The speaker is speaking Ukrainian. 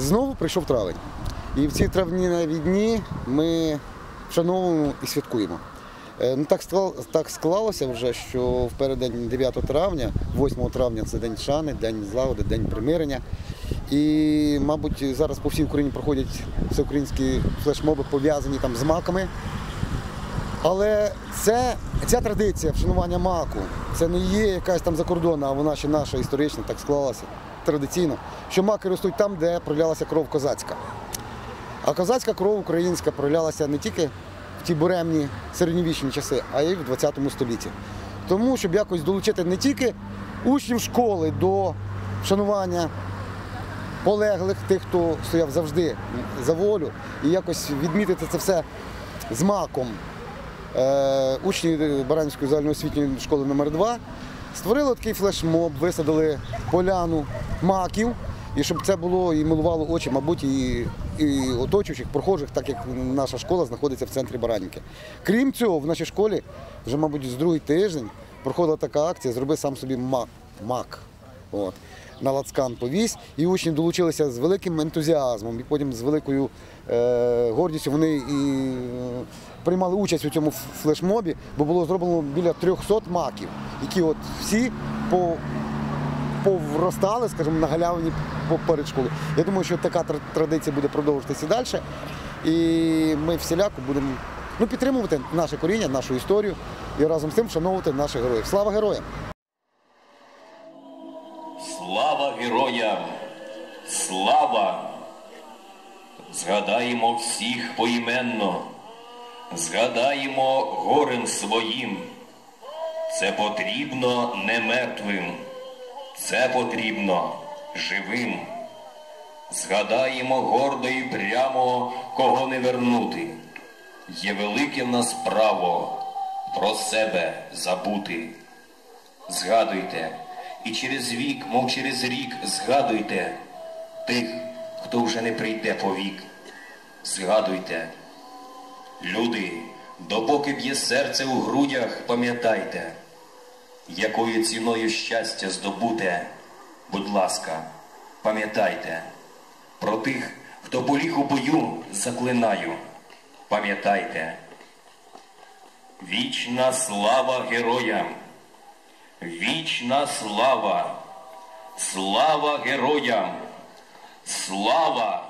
Знову прийшов травень. І в ці травневі дні ми вшановуємо і святкуємо. Е, Ну, так, так склалося вже, що в переддень 9 травня, 8 травня це День шани, День злагоди, День примирення. І, мабуть, зараз по всій Україні проходять всеукраїнські флешмоби пов'язані там з маками. Але це, ця традиція вшанування маку, це не є якась там закордонна, а вона ще наша історична, так склалася традиційно, що маки ростуть там, де пролялася кров козацька. А козацька кров українська пролялася не тільки в ті буремні середньовічні часи, а й в 20 столітті. Тому, щоб якось долучити не тільки учнів школи до вшанування полеглих, тих, хто стояв завжди за волю, і якось відмітити це все з маком. Е, учні Баранівської загальноосвітньої школи номер 2 створили такий флешмоб, висадили поляну маків, і щоб це було і милувало очі, мабуть, і, і оточуючих, прохожих, так як наша школа знаходиться в центрі Баранівки. Крім цього, в нашій школі вже, мабуть, з другий тиждень проходила така акція Зроби сам собі мак. мак. От. На лацкан повісь, і учні долучилися з великим ентузіазмом, і потім з великою е, гордістю вони і е, приймали участь у цьому флешмобі, бо було зроблено біля 300 маків, які от всі по, повростали, скажімо, на галявині перед школою. Я думаю, що така традиція буде продовжуватися далі. І ми всіляко будемо ну, підтримувати наше коріння, нашу історію і разом з тим вшановувати наших героїв. Слава героям! Слава героям! Слава! Згадаємо всіх поіменно, згадаємо горем своїм. Це потрібно не мертвим, це потрібно живим. Згадаємо гордо і прямо, кого не вернути. Є велике в нас право про себе забути. Згадуйте, і через вік, мов через рік, згадуйте тих, хто вже не прийде по вік. Згадуйте, люди, допоки б'є серце у грудях, пам'ятайте, якою ціною щастя здобуте, будь ласка, пам'ятайте про тих, хто поліг у бою, заклинаю, пам'ятайте. Вічна слава героям! Вічна слава! Слава героям! Слава